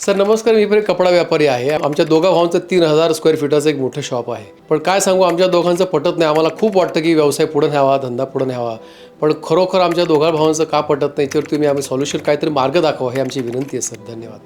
Sir नमस्कार मी पण कपडा व्यापारी आहे. आमच्या दोघा भावांचं तीन हजार स्क्वेअर फीटाचं एक मोठं शॉप आहे. पण काय सांगू आमच्या दोघांचं पटत नाही. आम्हाला खूप वाटतं की व्यवसाय पुढे न्यावा धंदा पुढे न्यावा. पण खरोखर आमच्या दोघा भावांचं का पटत नाही तर तुम्ही आम्ही सॉल्युशन काहीतरी मार्ग दाखवा हे आमची विनंती आहे सर. धन्यवाद.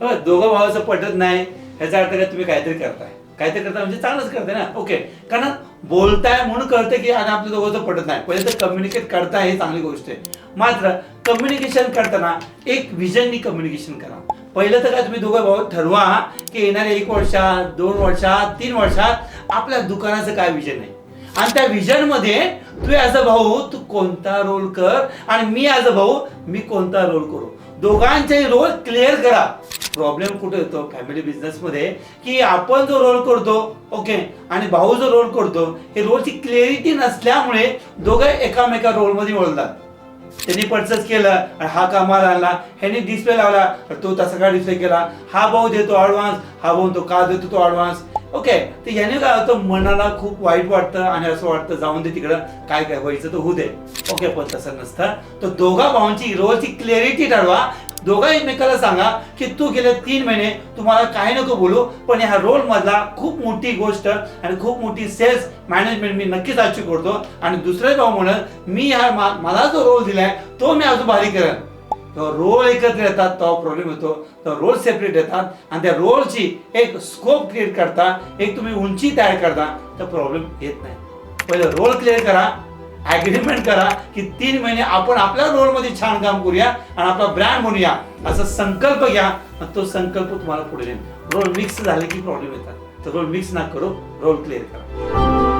दोघा दोघं भावाचं पटत नाही ह्याचा अर्थ काय? तुम्ही काहीतरी करताय. काहीतरी करताय म्हणजे चांगलंच करताय ना? ओके. कारण बोलताय म्हणून कळतं की आणि आपल्या दोघांचं पटत नाही. पहिले तर कम्युनिकेट करताय हे चांगली गोष्ट आहे. मात्र कम्युनिकेशन करताना एक विजननी कम्युनिकेशन करा. पहिलं तर काय तुम्ही दोघं भाऊ ठरवा की येणाऱ्या एक वर्षात दोन वर्षात तीन वर्षात आपल्या दुकानाचं काय विजन आहे? आणि त्या विजनमध्ये तू ॲज अ भाऊ तू कोणता रोल कर आणि मी ॲज अ भाऊ मी कोणता रोल करू? दोघांचे रोल क्लिअर करा. प्रॉब्लेम कुठे येतो? फॅमिली बिझनेस मध्ये की आपण जो रोल करतो ओके आणि भाऊ जो रोल करतो हे रोलची क्लिअरिटी नसल्यामुळे दोघं एकामेका रोलमध्ये वळतात. त्यांनी पर्चेस केलं आणि हा कामाला आणला. ह्यानी डिस्प्ले लावला तो तसा का डिस्प्ले केला? हा भाऊ देतो ऍडव्हान्स हा भाऊ तो का देतो तो ऍडव्हान्स ओके तर याने काय होतं? मनाला खूप वाईट वाटतं आणि असं वाटतं जाऊन दे तिकडं काय काय व्हायचं तर होऊ दे. ओके पण तसं नसतं. तर दोघा भावांची रोजची क्लिअरिटी ठरवा. दोघा एकमेकाला सांगा की तू गेले तीन महिने तुम्हाला काही नको बोलू पण ह्या रोल मधला खूप मोठी गोष्ट आणि खूप मोठी सेल्स मॅनेजमेंट मी नक्कीच अचीव करतो. आणि दुसरे भाऊ म्हणत मी ह्या मला जो रोल दिलाय तो मी अजून भारी करेन. तो रोल एकत्र येतात तो प्रॉब्लेम येतो. तो रोल सेपरेट येतात आणि त्या रोलची एक स्कोप क्रिएट करता एक तुम्ही उंची तयार करता तर प्रॉब्लेम येत नाही. पहिलं रोल क्लिअर करा. ऍग्रीमेंट करा की तीन महिने आपण आपल्या रोलमध्ये छान काम करूया आणि आपला ब्रँड म्हणूया. असा संकल्प घ्या आणि तो संकल्प तुम्हाला पुढे नेईल. रोल मिक्स झाले की प्रॉब्लेम येतात. तर रोल मिक्स ना करू रोल क्लिअर करा.